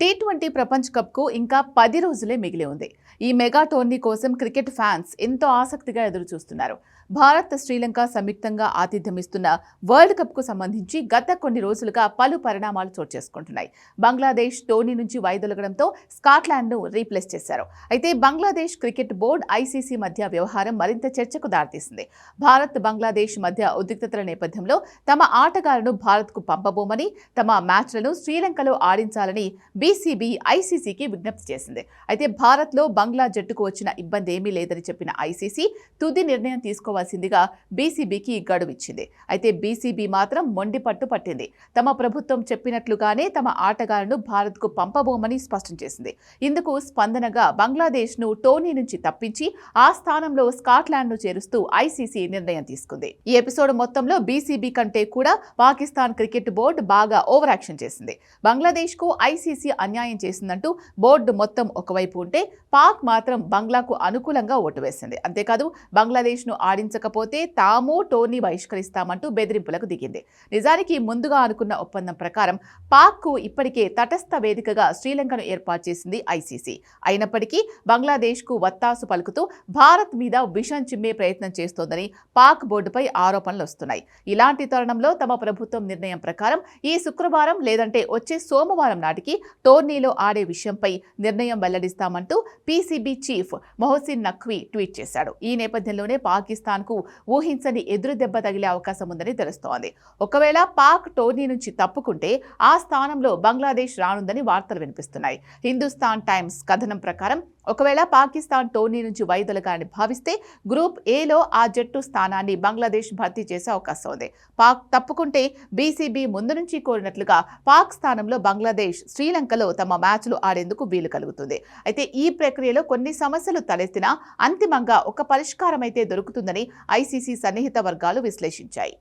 T twenty ప్రపంచ కప్కు ఇంకా పది రోజులే మిగిలి ఉంది. ఈ మెగా టోర్నీ కోసం క్రికెట్ ఫ్యాన్స్ ఎంతో ఆసక్తిగా ఎదురు చూస్తున్నారు భారత్ శ్రీలంక సంయుక్తంగా ఆతిథ్యమిస్తున్న వరల్డ్ కప్కు సంబంధించి గత కొన్ని రోజులుగా పలు పరిణామాలు చోటు చేసుకుంటున్నాయి. బంగ్లాదేశ్ టోర్నీ నుంచి వైదొలగడంతో స్కాట్లాండ్ను రీప్లేస్ చేశారు. అయితే బంగ్లాదేశ్ క్రికెట్ బోర్డు ఐసీసీ మధ్య వ్యవహారం మరింత చర్చకు దారితీసింది. భారత్ బంగ్లాదేశ్ మధ్య ఉద్రిక్తతల నేపథ్యంలో తమ ఆటగాళ్ళను భారత్కు పంపబోమని తమ మ్యాచ్లను శ్రీలంకలో ఆడించాలని బీసీబీ ఐసీసీకి విజ్ఞప్తి చేసింది. అయితే భారత్లో బంగ్లా జట్టుకు వచ్చిన ఇబ్బంది ఏమీ లేదని చెప్పిన ఐసీసీ తుది నిర్ణయం తీసుకోవాల్సిందిగా బీసీబీకి గడువిచ్చింది అయితే బీసీబీ మాత్రం మొండి పట్టు పట్టింది. తమ ప్రభుత్వం చెప్పినట్లుగానే తమ ఆటగాళ్ళను భారత్కు పంపబోమని స్పష్టం చేసింది. ఇందుకు స్పందనగా బంగ్లాదేశ్ను టోనీ నుంచి తప్పించి ఆ స్థానంలో స్కాట్లాండ్ను చేరుస్తూ ఐసీసీ నిర్ణయం తీసుకుంది. ఈ ఎపిసోడ్ మొత్తంలో బీసీబీ కంటే కూడా పాకిస్తాన్ క్రికెట్ బోర్డు బాగా ఓవర్ యాక్షన్ చేసింది. బంగ్లాదేశ్కు ఐసీసీ అన్యాయం చేసిందంటూ బోర్డు మొత్తం ఒకవైపు ఉంటే పాక్ మాత్రం బంగ్లాకు అనుకూలంగా ఓటు వేసింది. అంతేకాదు బంగ్లాదేశ్ను ఆడించకపోతే తాము టోర్నీ బహిష్కరిస్తామంటూ బెదిరింపులకు దిగింది. నిజానికి ముందుగా అనుకున్న ఒప్పందం ప్రకారం పాక్కు ఇప్పటికే తటస్థ వేదికగా శ్రీలంకను ఏర్పాటు చేసింది ఐసీసీ. అయినప్పటికీ బంగ్లాదేశ్కు వత్తాసు పలుకుతూ భారత్ మీద విషం చిమ్మే ప్రయత్నం చేస్తోందని పాక్ బోర్డుపై ఆరోపణలు వస్తున్నాయి. ఇలాంటి తరుణంలో తమ ప్రభుత్వం నిర్ణయం ప్రకారం ఈ శుక్రవారం లేదంటే వచ్చే సోమవారం నాటికి టోర్నీలో ఆడే విషయంపై నిర్ణయం వెల్లడిస్తామంటూ PCB chief Mohsin Naqvi tweet చేశాడు. ఈ నేపథ్యంలోనే పాకిస్తాన్కు ఊహించని ఎదురు దెబ్బ తగిలే అవకాశం ఉందని తెలుస్తోంది. ఒకవేళ పాక్ టోర్నీ నుంచి తప్పుకుంటే ఆ స్థానంలో బంగ్లాదేశ్ రానుందని వార్తలు వినిపిస్తున్నాయి. హిందుస్థాన్ టైమ్స్ కథనం ప్రకారం ఒకవేళ పాకిస్తాన్ టోర్నీ నుంచి వైదొలగాలని భావిస్తే గ్రూప్ ఏలో ఆ జట్టు స్థానాన్ని బంగ్లాదేశ్ భర్తీ చేసే అవకాశం ఉంది. పాక్ తప్పుకుంటే బీసీబీ ముందు నుంచి కోరినట్లుగా పాక్ స్థానంలో బంగ్లాదేశ్ శ్రీలంకలో తమ మ్యాచ్లు ఆడేందుకు వీలు కలుగుతుంది. అయితే ఈ ప్రక్రియలో కొన్ని సమస్యలు తలెత్తినా అంతిమంగా ఒక పరిష్కారం అయితే దొరుకుతుందని ఐసీసీ సన్నిహిత వర్గాలు విశ్లేషించాయి.